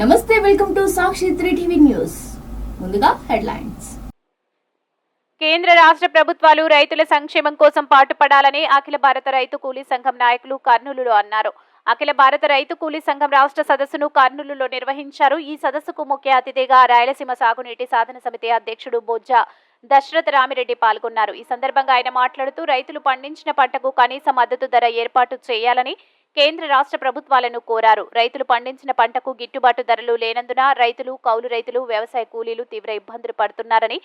నమస్తే welcome to Sakshi three TV news. ముందుగా headlines. కేంద్ర రాష్ట్ర ప్రభుత్వాలు రైతుల సంక్షేమం కోసం పాటుపడాలని అఖిల భారత రైతు కూలీ సంఘం నాయకులు కర్నూలులో అన్నారు. అఖిల భారత రైతు కూలీ సంఘం రాష్ట్ర సదస్సును కర్నూలులో నిర్వహించారు. ఈ సదస్సుకు ముఖ్య అతిథిగా రాయలసీమ సాగునీటి సాధన సమితి అధ్యక్షుడు బొజ్జ దశరథ రామిరెడ్డి పాల్గొన్నారు. ఈ సందర్భంగా ఆయన మాట్లాడుతూ రైతులు పండించిన పంటకు కనీస మద్దతు ధర ఏర్పాటు చేయాలని కేంద్ర రాష్ట్ర ప్రభుత్వాలను కోరారు. రైతులు పండించిన పంటకు గిట్టుబాటు ధరలు లేనందున రైతులు కౌలు రైతులు వ్యవసాయ కూలీలు తీవ్ర ఇబ్బందులు పడుతున్నారని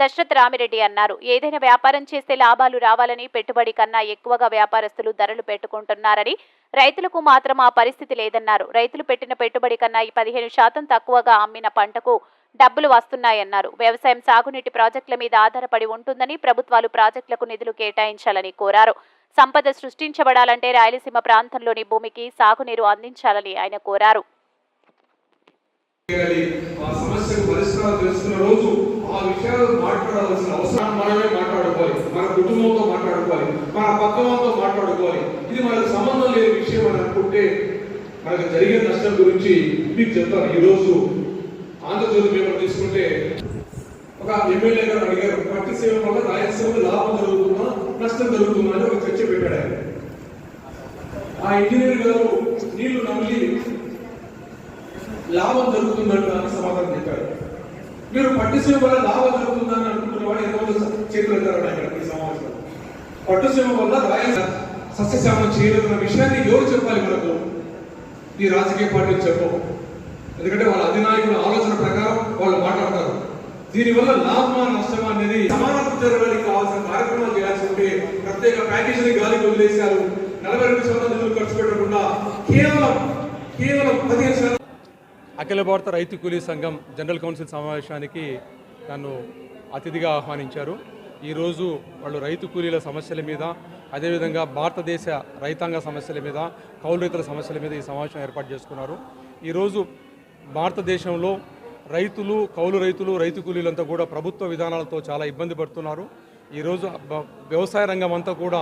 దశరథ్ రామిరెడ్డి అన్నారు. ఏదైనా వ్యాపారం చేస్తే లాభాలు రావాలని పెట్టుబడి కన్నా ఎక్కువగా వ్యాపారస్తులు ధరలు పెట్టుకుంటున్నారని రైతులకు మాత్రం ఆ పరిస్థితి లేదన్నారు. రైతులు పెట్టిన పెట్టుబడి కన్నా ఈ పదిహేను శాతం తక్కువగా అమ్మిన పంటకు డబ్బులు వస్తున్నాయన్నారు. వ్యవసాయం సాగునీటి ప్రాజెక్టుల మీద ఆధారపడి ఉంటుందని ప్రభుత్వాలు ప్రాజెక్టులకు నిధులు కేటాయించాలని కోరారు. సంపద సృష్టించబడాలంటే రాయలసీమ ప్రాంతంలోని భూమికి సాగునీరు అందించాలని ఆయన కోరారు. రోజు ఆ విషయాలు అవసరం మనమే మాట్లాడుకోవాలి. మన కుటుంబంతో మాట్లాడుకోవాలి. మన మాట్లాడుకోవాలి. ఇది మనకు సంబంధం లేని విషయం అని అనుకుంటే మనకు జరిగే నష్టం గురించి మీకు చెప్తాను. ఈరోజు ఆంధ్రజ్యోతి పేపర్ తీసుకుంటే ఒక ఎమ్మెల్యే గారు అడిగారు పట్టి సేవ వల్ల రాయలసీమలో లాభం జరుగుతుందా? నష్టం జరుగుతుందా? అని ఒక చర్చ పెట్టాడు ఆ ఇంజనీర్ గారు నీళ్ళు నమిలి లాభం జరుగుతుందంట అని సమాధానం చెప్పారు. మీరు పట్టుసీమ వల్ల లాభం జరుగుతుందని అనుకుంటున్న వాడు ఎంతమంది చేతులు ఎత్తారు ఈ సమావేశంలో. సేవ వల్ల రాయల సస్యశ్యామం చేయలేదన్న విషయాన్ని ఎవరు చెప్పాలి మనకు? ఈ రాజకీయ పార్టీలు చెప్పవు. ఎందుకంటే వాళ్ళ అధినాయకులు దీనివల్ల లాభమా నష్టమా అనేది సమానత్వ జరగడానికి కావాల్సిన కార్యక్రమాలు చేయాల్సి ఉంటే ప్రత్యేక ప్యాకేజీని గాలికి వదిలేశారు. నలభై రెండు శాతం నిధులు ఖర్చు పెట్టకుండా కేవలం కేవలం పదిహేను శాతం అఖిల భారత రైతు కూలీ సంఘం జనరల్ కౌన్సిల్ సమావేశానికి నన్ను అతిథిగా ఆహ్వానించారు. ఈరోజు వాళ్ళు రైతు కూలీల సమస్యల మీద అదేవిధంగా భారతదేశ రైతాంగ సమస్యల మీద కౌలు రైతుల సమస్యల మీద ఈ సమావేశం ఏర్పాటు చేసుకున్నారు. ఈరోజు భారతదేశంలో రైతులు కౌలు రైతులు రైతు కూలీలంతా కూడా ప్రభుత్వ విధానాలతో చాలా ఇబ్బంది పడుతున్నారు. ఈరోజు వ్యవసాయ రంగం అంతా కూడా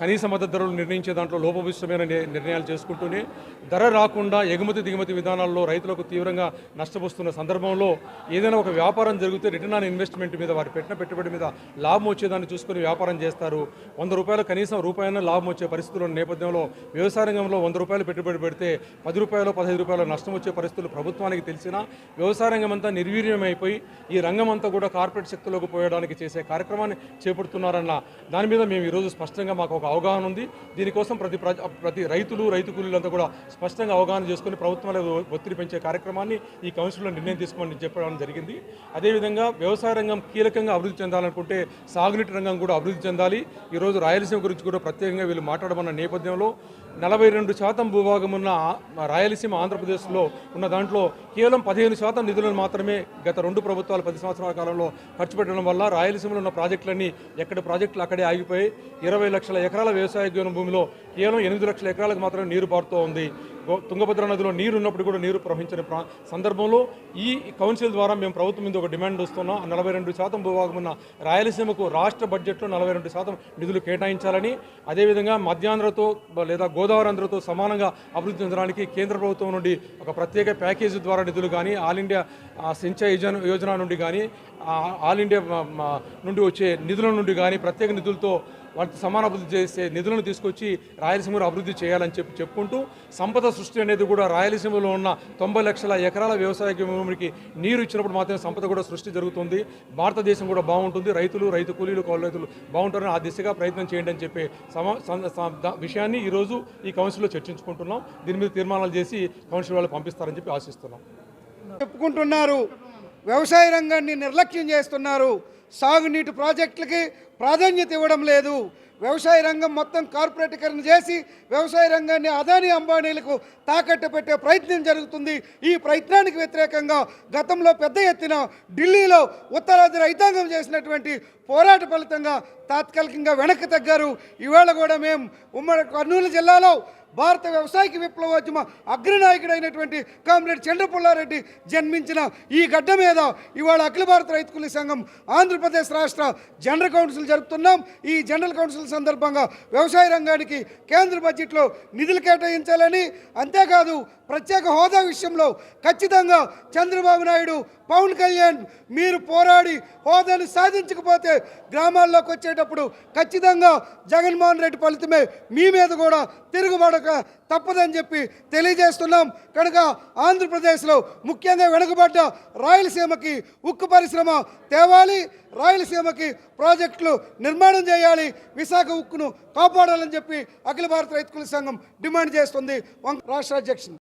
కనీస మద్దతు ధరలు నిర్ణయించే దాంట్లో లోపభూయిష్టమైన నిర్ణయాలు చేసుకుంటూనే ధర రాకుండా ఎగుమతి దిగుమతి విధానాల్లో రైతులకు తీవ్రంగా నష్టపోస్తున్న సందర్భంలో ఏదైనా ఒక వ్యాపారం జరిగితే రిటర్న్ ఆన్ ఇన్వెస్ట్మెంట్ మీద వారు పెట్టిన పెట్టుబడి మీద లాభం వచ్చేదాన్ని చూసుకొని వ్యాపారం చేస్తారు. వంద రూపాయలు కనీసం రూపాయన లాభం వచ్చే పరిస్థితుల నేపథ్యంలో వ్యవసాయ రంగంలో వంద రూపాయలు పెట్టుబడి పెడితే పది రూపాయలు పదహైదు రూపాయలు నష్టం వచ్చే పరిస్థితులు ప్రభుత్వానికి తెలిసినా వ్యవసాయ రంగం అంతా నిర్వీర్యమైపోయి ఈ రంగం అంతా కూడా కార్పొరేట్ శక్తిలోకి పోయడానికి చేసే కార్యక్రమాన్ని చేపడుతున్నారన్న దాని మీద మేము ఈరోజు స్పష్టంగా మాకు ఒక ఒక అవగాహన ఉంది. దీనికోసం ప్రతి ప్రతి రైతులు రైతు కూలీలంతా కూడా స్పష్టంగా అవగాహన చేసుకుని ప్రభుత్వం ఒత్తిడి పెంచే కార్యక్రమాన్ని ఈ కౌన్సిల్లో నిర్ణయం తీసుకోమని చెప్పడం జరిగింది. అదేవిధంగా వ్యవసాయ రంగం కీలకంగా అభివృద్ధి చెందాలనుకుంటే సాగునీటి రంగం కూడా అభివృద్ధి చెందాలి. ఈరోజు రాయలసీమ గురించి కూడా ప్రత్యేకంగా వీళ్ళు మాట్లాడమన్న నేపథ్యంలో నలభై రెండు శాతం భూభాగం ఉన్న రాయలసీమ ఆంధ్రప్రదేశ్లో ఉన్న దాంట్లో కేవలం పదిహేను శాతం నిధులను మాత్రమే గత రెండు ప్రభుత్వాలు పది సంవత్సరాల కాలంలో ఖర్చు పెట్టడం వల్ల రాయలసీమలో ఉన్న ప్రాజెక్టులన్నీ ఎక్కడ ప్రాజెక్టులు అక్కడే ఆగిపోయి ఇరవై లక్షల ఎకరాల వ్యవసాయ భూమిలో కేవలం ఎనిమిది లక్షల ఎకరాలకు మాత్రమే నీరు పారుతూ ఉంది. గో- తుంగభద్ర నదిలో నీరు ఉన్నప్పుడు కూడా నీరు ప్రవహించని ప్రా సందర్భంలో ఈ కౌన్సిల్ ద్వారా మేము ప్రభుత్వం మీద ఒక డిమాండ్ వస్తున్నాం. నలభై రెండు శాతం భూభాగం ఉన్న రాయలసీమకు రాష్ట్ర బడ్జెట్లో నలభై రెండు శాతం నిధులు కేటాయించాలని అదేవిధంగా మధ్యాంధ్రతో లేదా గోదావరి ఆంధ్రతో సమానంగా అభివృద్ధి చెందడానికి కేంద్ర ప్రభుత్వం నుండి ఒక ప్రత్యేక ప్యాకేజీ ద్వారా నిధులు కానీ ఆల్ ఇండియా ఆ, సించాయి యోజన యోజన నుండి కానీ ఆల్ ఇండియా నుండి వచ్చే నిధుల నుండి కానీ ప్రత్యేక నిధులతో వాటి సమాన అభివృద్ధి చేసే నిధులను తీసుకొచ్చి రాయలసీమలో అభివృద్ధి చేయాలని చెప్పి చెప్పుకుంటూ సంపద సృష్టి అనేది కూడా రాయలసీమలో ఉన్న తొంభై లక్షల ఎకరాల వ్యవసాయ భూమికి నీరు ఇచ్చినప్పుడు మాత్రమే సంపద కూడా సృష్టి జరుగుతుంది. భారతదేశం కూడా బాగుంటుంది. రైతులు రైతు కూలీలు కౌలు రైతులు బాగుంటారని ఆ దిశగా ప్రయత్నం చేయండి అని చెప్పే విషయాన్ని ఈరోజు ఈ కౌన్సిల్లో చర్చించుకుంటున్నాం. దీని మీద తీర్మానాలు చేసి కౌన్సిల్ వాళ్ళు పంపిస్తారని చెప్పి ఆశిస్తున్నాం. చెప్పుకుంటున్నారు. వ్యవసాయ రంగాన్ని నిర్లక్ష్యం చేస్తున్నారు. సాగునీటి ప్రాజెక్టులకి ప్రాధాన్యత ఇవ్వడం లేదు. వ్యవసాయ రంగం మొత్తం కార్పొరేటీకరణ చేసి వ్యవసాయ రంగాన్ని అదాని అంబానీలకు తాకట్టు పెట్టే ప్రయత్నం జరుగుతుంది. ఈ ప్రయత్నానికి వ్యతిరేకంగా గతంలో పెద్ద ఎత్తున ఢిల్లీలో ఉత్తరాది రైతాంగం చేసినటువంటి పోరాట ఫలితంగా తాత్కాలికంగా వెనక్కి తగ్గారు. ఇవాళ కూడా మేము ఉమ్మడి కర్నూలు జిల్లాలో భారత వ్యవసాయక విప్లవోద్యమ అగ్రనాయకుడైనటువంటి కామ్రేడ్ చంద్రపుల్లారెడ్డి జన్మించిన ఈ గడ్డ మీద ఇవాళ అఖిల భారత రైతు కూలీ సంఘం ఆంధ్రప్రదేశ్ రాష్ట్ర జనరల్ కౌన్సిల్ జరుపుతున్నాం. ఈ జనరల్ కౌన్సిల్ సందర్భంగా వ్యవసాయ రంగానికి కేంద్ర బడ్జెట్లో నిధులు కేటాయించాలని అంతేకాదు ప్రత్యేక హోదా విషయంలో ఖచ్చితంగా చంద్రబాబు నాయుడు పవన్ కళ్యాణ్ మీరు పోరాడి హోదాను సాధించకపోతే గ్రామాల్లోకి వచ్చేటప్పుడు ఖచ్చితంగా జగన్మోహన్ రెడ్డి ఫలితమే మీ మీద కూడా తిరుగుబడక తప్పదని చెప్పి తెలియజేస్తున్నాం. కనుక ఆంధ్రప్రదేశ్లో ముఖ్యంగా వెనుకబడ్డ రాయలసీమకి ఉక్కు పరిశ్రమ తేవాలి రాయలసీమకి ప్రాజెక్టులు నిర్మాణం చేయాలి విశాఖ ఉక్కును కాపాడాలని చెప్పి అఖిల భారత రైతు సంఘం డిమాండ్ చేస్తుంది. రాష్ట్ర అధ్యక్షుడు